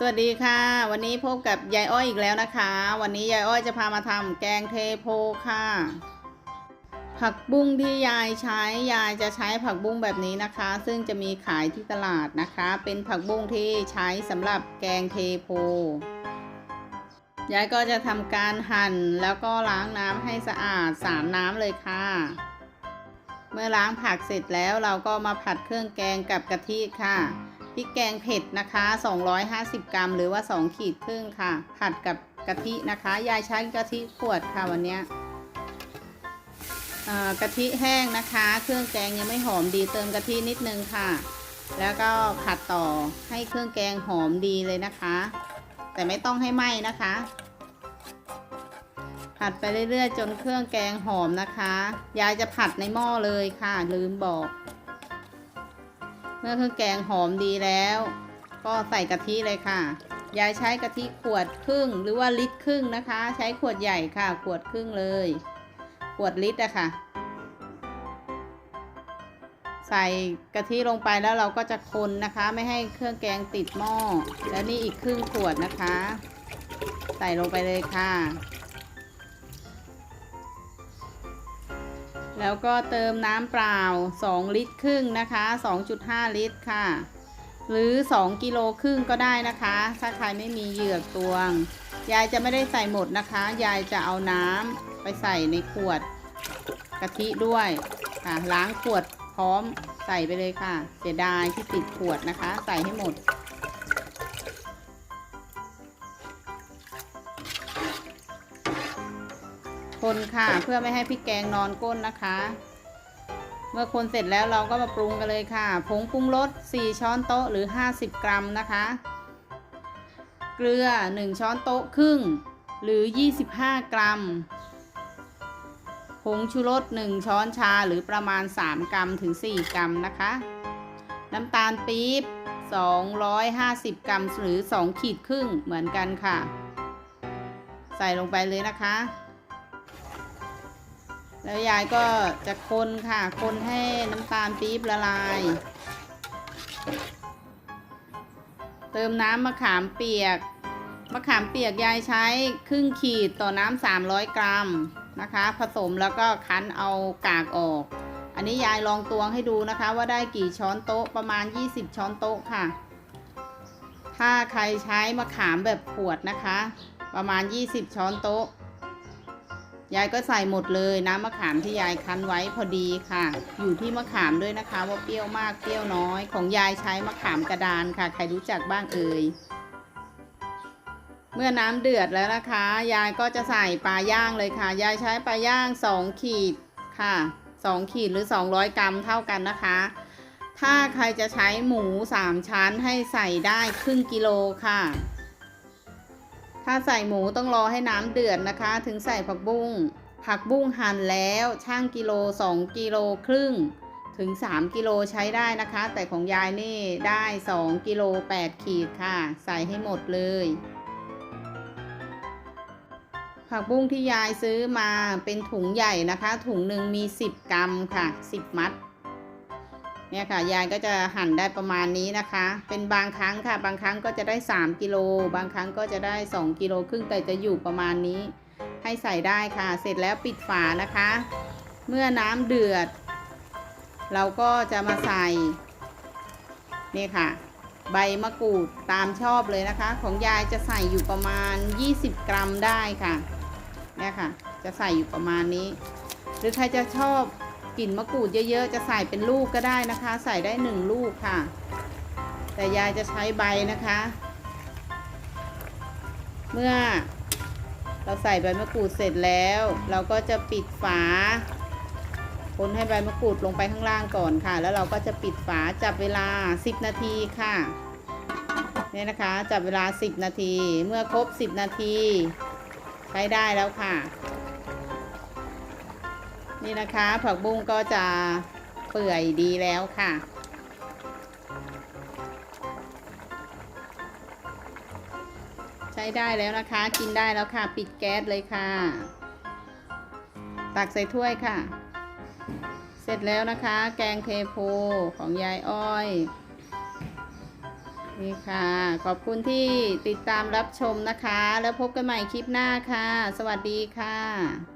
สวัสดีค่ะ วันนี้พบกับยายอ้อยอีกแล้วนะคะ วันนี้ยายอ้อยจะพามาทำแกงเทโพค่ะ ผักบุ้งที่ยายใช้ยายจะใช้ผักบุ้งแบบนี้นะคะ ซึ่งจะมีขายที่ตลาดนะคะ เป็นผักบุ้งที่ใช้สำหรับแกงเทโพยายก็จะทำการหั่นแล้วก็ล้างน้ำให้สะอาดสามน้ำเลยค่ะ เมื่อล้างผักเสร็จแล้วเราก็มาผัดเครื่องแกงกับกะทิค่ะ ริกแกงเผ็ดนะคะ 250 กรัม หรือว่า 2 ขีดครึ่งค่ะ ผัดกับกะทินะคะ ยายใช้กะทิขวดค่ะวันนี้ยอ่ากะทิแห้งนะคะ เครื่องแกงยังไม่หอมดีเติมกะทินิดนึงค่ะ แล้วก็ผัดต่อให้เครื่องแกงหอมดีเลยนะคะ แต่ไม่ต้องให้ไหม้นะคะ ผัดไปเรื่อยๆ จนเครื่องแกงหอมนะคะ ยายจะผัดในหม้อเลยค่ะ ลืมบอก เมื่อเครื่องแกงหอมดีแล้ว ก็ใส่กะทิเลยค่ะ ยายใช้กะทิขวดครึ่งหรือว่าลิตรครึ่งนะคะ ใช้ขวดใหญ่ค่ะ ขวดครึ่งเลย ขวดลิตรอะค่ะ ใส่กะทิลงไปแล้วเราก็จะคนนะคะ ไม่ให้เครื่องแกงติดหม้อ และนี่อีกครึ่งขวดนะคะ ใส่ลงไปเลยค่ะ แล้วก็เติมน้ำเปล่า 2 ลิตรครึ่งนะคะ 2.5 ลิตรค่ะ หรือ 2 กิโลครึ่งก็ได้นะคะ ถ้าใครไม่มีเหยือกตวง ยายจะไม่ได้ใส่หมดนะคะ ยายจะเอาน้ำไปใส่ในขวดกะทิด้วยค่ะล้างขวดพร้อมใส่ไปเลยค่ะ เสียดายที่ติดขวดนะคะ ใส่ให้หมด คนค่ะ เพื่อไม่ให้พริกแกงนอนก้นนะคะ เมื่อคนเสร็จแล้วเราก็มาปรุงกันเลยค่ะ ผงปรุงรส 4 ช้อนโต๊ะหรือ 50 กรัมนะคะ เกลือ 1 ช้อนโต๊ะครึ่ง หรือ 25 กรัม ผงชูรส 1 ช้อนชาหรือประมาณ 3 กรัมถึง 4 กรัมนะคะ น้ำตาลปี๊บ 250 กรัมหรือ 2 ขีดครึ่งเหมือนกันค่ะ ใส่ลงไปเลยนะคะ แล้วยายก็จะคนค่ะ คนให้น้ำตาลปี๊บละลาย เติมน้ำมะขามเปียก มะขามเปียกยายใช้ครึ่งขีดต่อน้ำ300 กรัมนะคะ ผสมแล้วก็คั้นเอากากออก อันนี้ยายลองตวงให้ดูนะคะ ว่าได้กี่ช้อนโต๊ะประมาณ 20 ช้อนโต๊ะค่ะ ถ้าใครใช้มะขามแบบขวดนะคะ ประมาณ 20 ช้อนโต๊ะ ยายก็ใส่หมดเลยน้ำมะขามที่ยายคั้นไว้พอดีค่ะ อยู่ที่มะขามด้วยนะคะ ว่าเปรี้ยวมากเปรี้ยวน้อย ของยายใช้มะขามกระดานค่ะ ใครรู้จักบ้างเอ่ยเมื่อน้ำเดือดแล้วนะคะ ยายก็จะใส่ปลาย่างเลยค่ะ ยายใช้ปลาย่าง 2 ขีดค่ะ 2 ขีดหรือ 200 กรัมเท่ากันนะคะ ถ้าใครจะใช้หมู 3 ชั้นให้ใส่ได้ครึ่งกิโลค่ะ ถ้าใส่หมูต้องรอให้น้ำเดือดนะคะ ถึงใส่ผักบุ้ง ผักบุ้งหั่นแล้วช่างกิโล 2 กิโลครึ่ง ถึง 3 กิโลใช้ได้นะคะ แต่ของยายนี่ได้ 2 กิโล 8 ขีดค่ะ ใส่ให้หมดเลย ผักบุ้งที่ยายซื้อมาเป็นถุงใหญ่นะคะ ถุงหนึ่งมี 10 กรัมค่ะ 10 มัด เนี่ยค่ะยายก็จะหั่นได้ประมาณนี้นะคะ เป็นบางครั้งค่ะ บางครั้งก็จะได้ 3กิโลบางครั้งก็จะได้ 2กิโลครึ่งแต่จะอยู่ประมาณนี้ ให้ใส่ได้ค่ะ เสร็จแล้วปิดฝานะคะ เมื่อน้ำเดือด เราก็จะมาใส่นี่ค่ะ ใบมะกรูดตามชอบเลยนะคะ ของยายจะใส่อยู่ประมาณ 20 กรัมได้ค่ะเนี่ยค่ะ จะใส่อยู่ประมาณนี้ หรือใครจะชอบ กลิ่นมะกรูดเยอะๆ จะใส่เป็นลูกก็ได้นะคะ ใส่ได้หนึ่งลูกค่ะ แต่ยายจะใช้ใบนะคะ เมื่อเราใส่ใบมะกรูดเสร็จแล้ว เราก็จะปิดฝาคนให้ใบมะกรูดลงไปข้างล่างก่อนค่ะ แล้วเราก็จะปิดฝาจับเวลา 10 นาทีค่ะเนี่ยนะคะจับเวลา 10 นาที เมื่อครบ 10 นาที ใช้ได้แล้วค่ะ นี่นะคะ ผักบุ้งก็จะเปื่อยดีแล้วค่ะ ใช้ได้แล้วนะคะ กินได้แล้วค่ะ ปิดแก๊สเลยค่ะ ตักใส่ถ้วยค่ะ เสร็จแล้วนะคะ แกงเทโพของยายอ้อยนี่ค่ะ ขอบคุณที่ติดตามรับชมนะคะ แล้วพบกันใหม่คลิปหน้าค่ะ สวัสดีค่ะ